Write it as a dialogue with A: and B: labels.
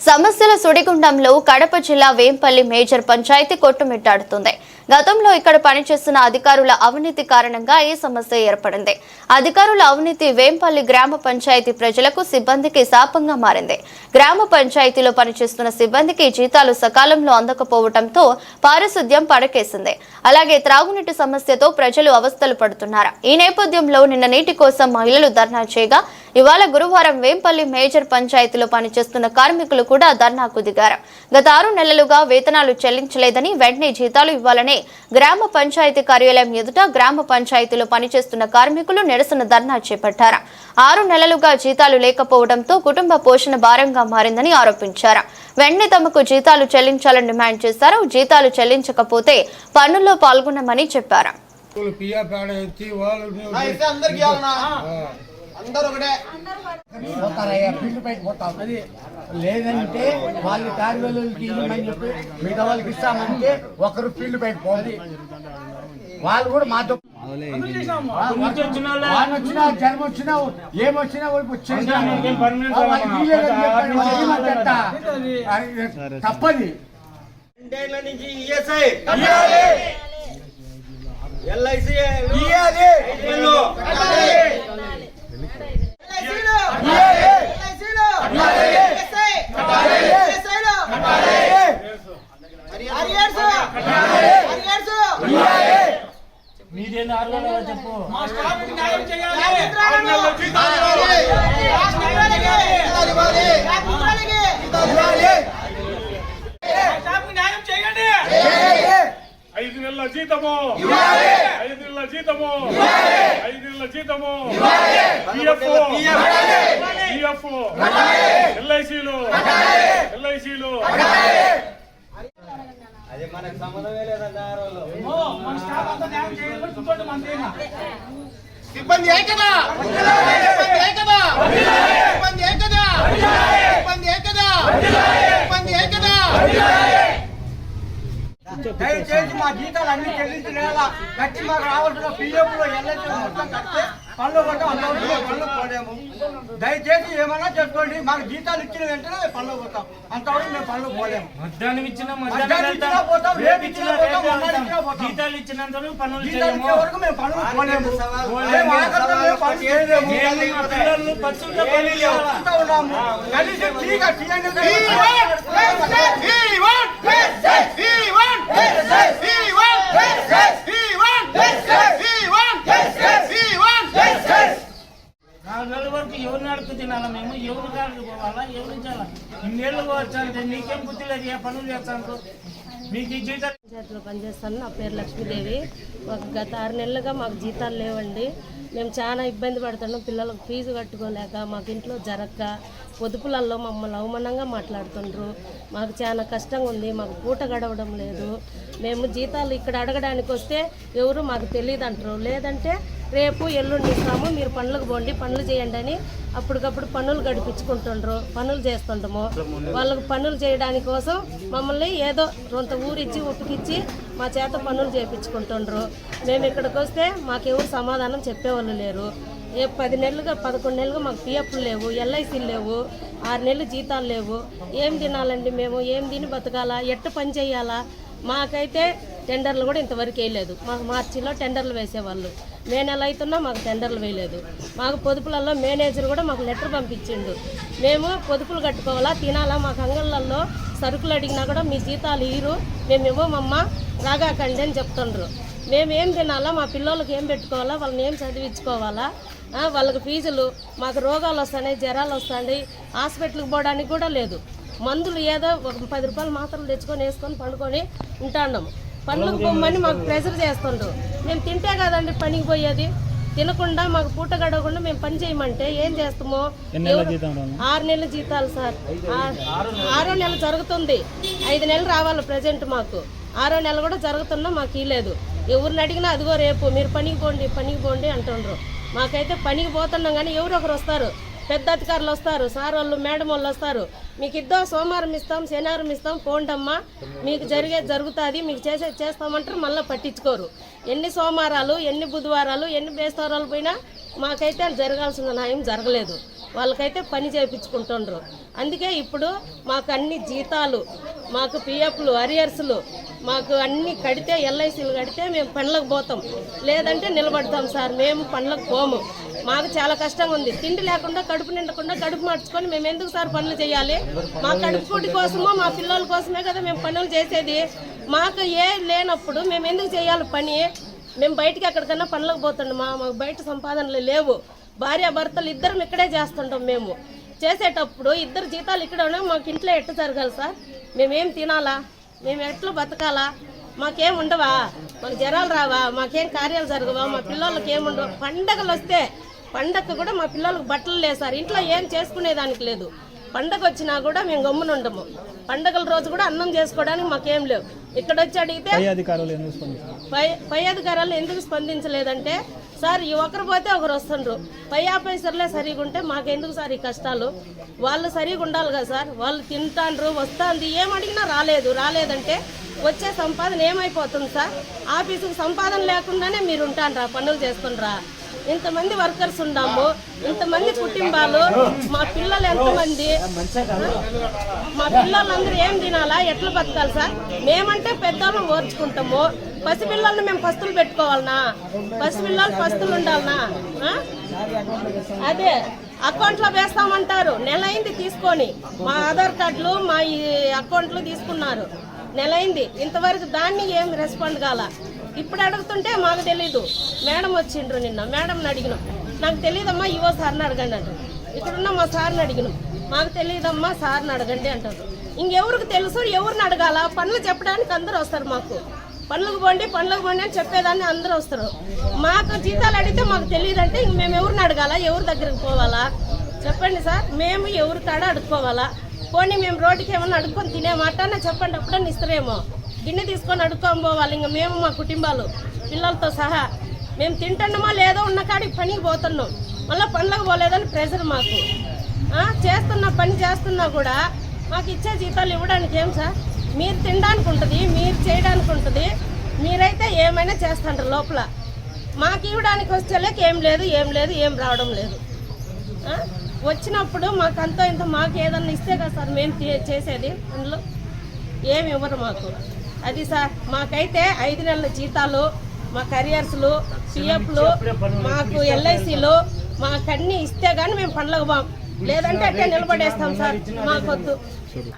A: సమస్యల సుడిగుండంలో కడప జిల్లా వేంపల్లి మేజర్ పంచాయతీ కొట్టుమిట్టాడుతుంది. గతంలో ఇక్కడ పనిచేస్తున్న అధికారుల అవినీతి కారణంగా ఈ సమస్య ఏర్పడింది. అధికారుల అవినీతి వేంపల్లి గ్రామ పంచాయతీ ప్రజలకు సిబ్బందికి శాపంగా మారింది. గ్రామ పంచాయతీలో పనిచేస్తున్న సిబ్బందికి జీతాలు సకాలంలో అందకపోవడంతో పారిశుద్ధ్యం పడకేసింది. అలాగే త్రాగునీటి సమస్యతో ప్రజలు అవస్థలు పడుతున్నారు. ఈ నేపథ్యంలో నిన్న నీటి కోసం మహిళలు ధర్నా చేయగా ఇవాళ గురువారం వేంపల్లి మేజర్ పంచాయతీలో పనిచేస్తున్న కార్మికులు కూడా ధర్నాకు దిగారు. గత ఆరు నెలలుగా వేతనాలు చెల్లించలేదని వెంటనే జీతాలు ఇవ్వాలని గ్రామ పంచాయతీ కార్యాలయం ఎదుట గ్రామ పంచాయతీలో పనిచేస్తున్న కార్మికులు నిరసన ధర్నా చేపట్టారు. ఆరు నెలలుగా జీతాలు లేకపోవడంతో కుటుంబ పోషణ భారంగా మారిందని ఆరోపించారు. వెంటనే తమకు జీతాలు చెల్లించాలని డిమాండ్ చేశారు. జీతాలు చెల్లించకపోతే పన్నుల్లో పాల్గొనమని చెప్పారు.
B: అందరూ ఒకటే.
C: లేదంటే వాళ్ళు కార్యాలయాలకి ఇవ్వమని చెప్పి మిగతా వాళ్ళకి ఇస్తామంటే ఒకరు ఫీల్డ్ పైకి పోదు వాళ్ళు కూడా మాతో వాన వచ్చినా జన్మ వచ్చినా ఏమొచ్చినా వాళ్ళకి వచ్చేసి తప్పది.
B: ఈఎస్ఐ ఎల్ఐసి
C: ఇయ్యాలి.
D: ఐదు నెలల జీతము ఐదు నెలల జీతము ఐదు నెలల జీతము పిఎఫ్ పిఎఫ్ ఎల్ఐసిలు ఎల్ఐసిలు
B: అది మనకు సంబంధమే లేదండి ఆ రోజు
C: సిబ్బంది ఏకదా? సిబ్బంది ఏకదా? సిబ్బంది ఏకదా? సిబ్బంది ఏకదా? సిబ్బంది ఏకదా? దయచేసి మా జీతాలు అన్ని చెల్లించలేదా? కట్టి మాకు రావాల్సిన పిఎఫ్లో ఎల్ఐసి మొత్తం కడితే పనులు కొట్టాం అంతవరకు పోలేము దయచేసి ఏమన్నా చేసుకోండి మాకు జీతాలు ఇచ్చిన వెంటనే పనులు పోతాం అంతవరకు మేము పనులు పోలేము
E: మధ్యాహ్నం ఇచ్చిన
C: మధ్యాహ్నం ఇచ్చినా పోతాం, రేపు ఇచ్చినా పోతాం, మొన్నటి ఇచ్చినా పోతాం.
E: జీతాలు ఇచ్చినంత పనులు
C: జీతాలు ఇచ్చే వరకు మేము పనులు పోలేము మేము ఆఖరిలో మేము పనులు చేయలేము
E: పిల్లలు పచ్చుంటే పనులు చేయాలా?
C: చూస్తూ ఉన్నాము. కలిసి టీగా తీయండి.
E: నాలుగు నెలల వరకు ఎవరు అడుగు తినాలా మేము? ఎవరు కాడికి పోవాలా? ఎవరు చేయాలా ఇన్నేళ్ళు వచ్చానంటే నీకేం బుద్ధి లేదు ఏ పనులు చేస్తాను మీకు ఈ జీతాలు
F: పంచాయతీలో పనిచేస్తాను. నా పేరు లక్ష్మీదేవి. మాకు గత ఆరు నెలలుగా మాకు జీతాలు లేవండి. మేము చాలా ఇబ్బంది పడుతున్నాం. పిల్లలకు ఫీజు కట్టుకోలేక మాకు ఇంట్లో జరక్క పొదుపులలో మమ్మల్ని అవమానంగా మాట్లాడుతుండ్రు. మాకు చాలా కష్టంగా ఉంది మాకు పూట గడవడం లేదు. మేము జీతాలు ఇక్కడ అడగడానికి వస్తే ఎవరు మాకు తెలియదు అంటారు. లేదంటే రేపు ఎల్లుండి ఇస్తాము మీరు పనులకు పోండి పనులు చేయండి అని అప్పటికప్పుడు పనులు గడిపించుకుంటుండ్రు. పనులు చేస్తుండము వాళ్ళకు పనులు చేయడానికి కోసం మమ్మల్ని ఏదో కొంత ఊరిచ్చి ఉప్పుకిచ్చి మా చేత పనులు చేయించుకుంటుండ్రు మేము ఇక్కడికి వస్తే మాకెవరు సమాధానం చెప్పేవాళ్ళు లేరు. ఏ పది నెలలుగా పదకొండు నెలలుగా మాకు పిఎఫ్లు లేవు ఎల్ఐసీలు లేవు ఆరు నెలలు జీతాలు లేవు. ఏం తినాలండి మేము? ఏం తిని బతకాలా? ఎట్ట పని చేయాలా? మాకైతే టెండర్లు కూడా ఇంతవరకు వేయలేదు. మాకు మార్చిలో టెండర్లు వేసేవాళ్ళు. మే నెల అవుతున్నా మాకు టెండర్లు వేయలేదు. మాకు పొదుపులలో మేనేజర్ కూడా మాకు లెటర్ పంపించిండు. మేము పొదుపులు కట్టుకోవాలా తినాలా? మాకు అంగళ్ళల్లో సరుకులు అడిగినా కూడా మీ జీతాలు ఇరు మేము ఇవ్వమమ్మ రాగాకండి అని చెప్తుండ్రు. మేము ఏం తినాలా? మా పిల్లలకి ఏం పెట్టుకోవాలా? వాళ్ళని ఏం చదివించుకోవాలా? వాళ్ళకి ఫీజులు మాకు రోగాలు వస్తున్నాయి జ్వరాలు వస్తున్నాయి హాస్పిటల్కి పోవడానికి కూడా లేదు. మందులు ఏదో ఒక పది రూపాయలు మాత్రలు తెచ్చుకొని వేసుకొని పండుకొని ఉంటున్నాము పనులకు పోమని మాకు ప్రెషర్ చేస్తుండ్రు. మేము తింటే కదండి పనికి పోయేది? తినకుండా మాకు పూట గడవకుండా మేము పని చేయమంటే ఏం చేస్తామో? ఆరు నెలల జీతాలు సార్. ఆరో నెల జరుగుతుంది. ఐదు నెలలు రావాలి ప్రజెంట్ మాకు. ఆరో నెల కూడా జరుగుతున్నా మాకు ఇలేదు ఎవరిని అడిగినా అదిగో రేపు మీరు పనికి పోండి పనికి పోండి అంటుండ్రు. మాకైతే పనికి పోతున్నాం కానీ ఎవరు ఒకరు వస్తారు. పెద్ద అధికారులు వస్తారు సార్ వాళ్ళు మేడం వాళ్ళు వస్తారు. మీకు ఇద్దరు సోమవారం ఇస్తాం శనివారం ఇస్తాం పోండమ్మా. మీకు జరిగేది జరుగుతుంది మీకు చేసేది చేస్తామంటారు మళ్ళీ పట్టించుకోరు. ఎన్ని సోమవారాలు ఎన్ని బుధవారాలు ఎన్ని బేస్తవారాలు పోయినా మాకైతే జరగాల్సిన న్యాయం జరగలేదు. వాళ్ళకైతే పని చేయించుకుంటుండ్రు అందుకే ఇప్పుడు మాకు అన్ని జీతాలు మాకు పిఎఫ్లు అరియర్స్లు మాకు అన్ని కడితే ఎల్ఐసీలు కడితే మేము పనులకు పోతాం. లేదంటే నిలబడతాం సార్ మేము పనులకు పోము. మాకు చాలా కష్టంగా ఉంది. తిండి లేకుండా కడుపు నిండకుండా కడుపు మార్చుకొని మేము ఎందుకు సార్ పనులు చేయాలి? మా కడుపు పూటి కోసమో మా పిల్లల కోసమే కదా మేము పనులు చేసేది. మాకు ఏ లేనప్పుడు మేము ఎందుకు చేయాలి పని? మేము బయటికి ఎక్కడికన్నా పనులకు పోతుండమా? మాకు బయట సంపాదనలు లేవు. భార్య భర్తలు ఇద్దరం ఇక్కడే చేస్తుంటాం మేము. చేసేటప్పుడు ఇద్దరు జీతాలు ఇక్కడ మాకు ఇంట్లో ఎట్ట జరగాలి సార్? మేమేం తినాలా? మేము ఎట్లా బతకాలా? మాకేం ఉండవా? మాకు జ్వరాలు రావా? మాకేం కార్యాలు జరగవా? మా పిల్లలకి ఏముండవు పండగలు వస్తే పండగ కూడా మా పిల్లలకు బట్టలు లేవు సార్. ఇంట్లో ఏం చేసుకునేదానికి లేదు. పండగ వచ్చినా కూడా మేము గమ్మున ఉండము. పండగల రోజు కూడా అన్నం చేసుకోవడానికి మాకేం లేవు. ఇక్కడ వచ్చి అడిగితే పై పై అధికారులు ఎందుకు స్పందించలేదంటే సార్ ఈ ఒకరు పోతే ఒకరు వస్తుండ్రు. పై ఆఫీసర్లే సరిగా ఉంటే మాకెందుకు సార్ ఈ కష్టాలు? వాళ్ళు సరిగా ఉండాలి కదా సార్. వాళ్ళు తింటాండ్రు వస్తాంది. ఏం అడిగినా రాలేదు. రాలేదంటే వచ్చే సంపాదన ఏమైపోతుంది సార్? ఆఫీసుకు సంపాదన లేకుండానే మీరు ఉంటాండ్రా పనులు చేసుకుండ్రా. ఇంతమంది వర్కర్స్ ఉన్నాము ఇంతమంది కుటుంబాలు మా పిల్లలు ఎంతమంది? మా పిల్లలందరూ ఏం తినాలా? ఎట్లా బతకాలి సార్? మేమంటే పెద్దవాళ్ళం ఓర్చుకుంటాము. పసిపిల్లల్ని మేము పస్తులు పెట్టుకోవాలనా? పసిపిల్లలు పస్తులు ఉండాలనా? అదే అకౌంట్లో వేస్తామంటారు. నెల అయింది తీసుకొని. మా ఆధార్ కార్డులు మా ఈ అకౌంట్లు తీసుకున్నారు. నెల అయింది ఇంతవరకు దాన్ని ఏం రెస్పాండ్ కాల ఇప్పుడు అడుగుతుంటే మాకు తెలీదు. మేడం వచ్చిండ్రు నిన్న. మేడంని అడిగినాం. నాకు తెలియదమ్మా ఇవో సార్ని అడగండి అంటారు. ఇక్కడున్న మా సార్ని అడిగినాం. మాకు తెలియదమ్మా సార్ని అడగండి అంటారు. ఇంకెవరికి తెలుసు? ఎవరిని అడగాల? పనులు చెప్పడానికి అందరూ వస్తారు మాకు. పనులకు పోండి పనులకు పోండి అని చెప్పేదాన్ని అందరూ వస్తారు. మాకు జీతాలు అడిగితే మాకు తెలియదంటే ఇంక మేము ఎవరిని అడగాల? ఎవరి దగ్గరికి పోవాలా? చెప్పండి సార్. మేము ఎవరి కాడ అడుక్కోవాలా? పోనీ మేము రోడ్డుకి ఏమన్నా అడుక్కొని తినే మాటనే చెప్పండి అప్పుడన్నా ఇస్తారేమో. గిన్నె తీసుకొని అడుక్కొని పోవాలి ఇంకా మేము మా కుటుంబాలు పిల్లలతో సహా. మేము తింటున్నామా లేదో ఉన్న కాడికి పనికి పోతున్నాం. మళ్ళీ పనులకు పోలేదని ప్రెషర్ మాకు. చేస్తున్న పని చేస్తున్నా కూడా మాకు ఇచ్చే జీతాలు ఇవ్వడానికి ఏం సార్? మీరు తినడానికి ఉంటుంది మీరు చేయడానికి ఉంటుంది మీరైతే ఏమైనా చేస్తుంటారు లోపల. మాకు ఇవ్వడానికి వచ్చేలేక ఏం లేదు ఏం లేదు ఏం రావడం లేదు. వచ్చినప్పుడు మాకు అంతో ఇంత మాకు ఏదన్నా ఇస్తే కదా సార్ మేము చేసేది. అందులో ఏమి ఇవ్వరు మాకు. అది సార్ మాకైతే ఐదు నెలల జీతాలు మా కరియర్స్లు పిఎఫ్లు మాకు ఎల్ఐసిలు మాకు ఇస్తే కానీ మేము పండ్లకు పోం లేదంటే అట్టే నిలబడేస్తాం సార్. మాకొద్దు.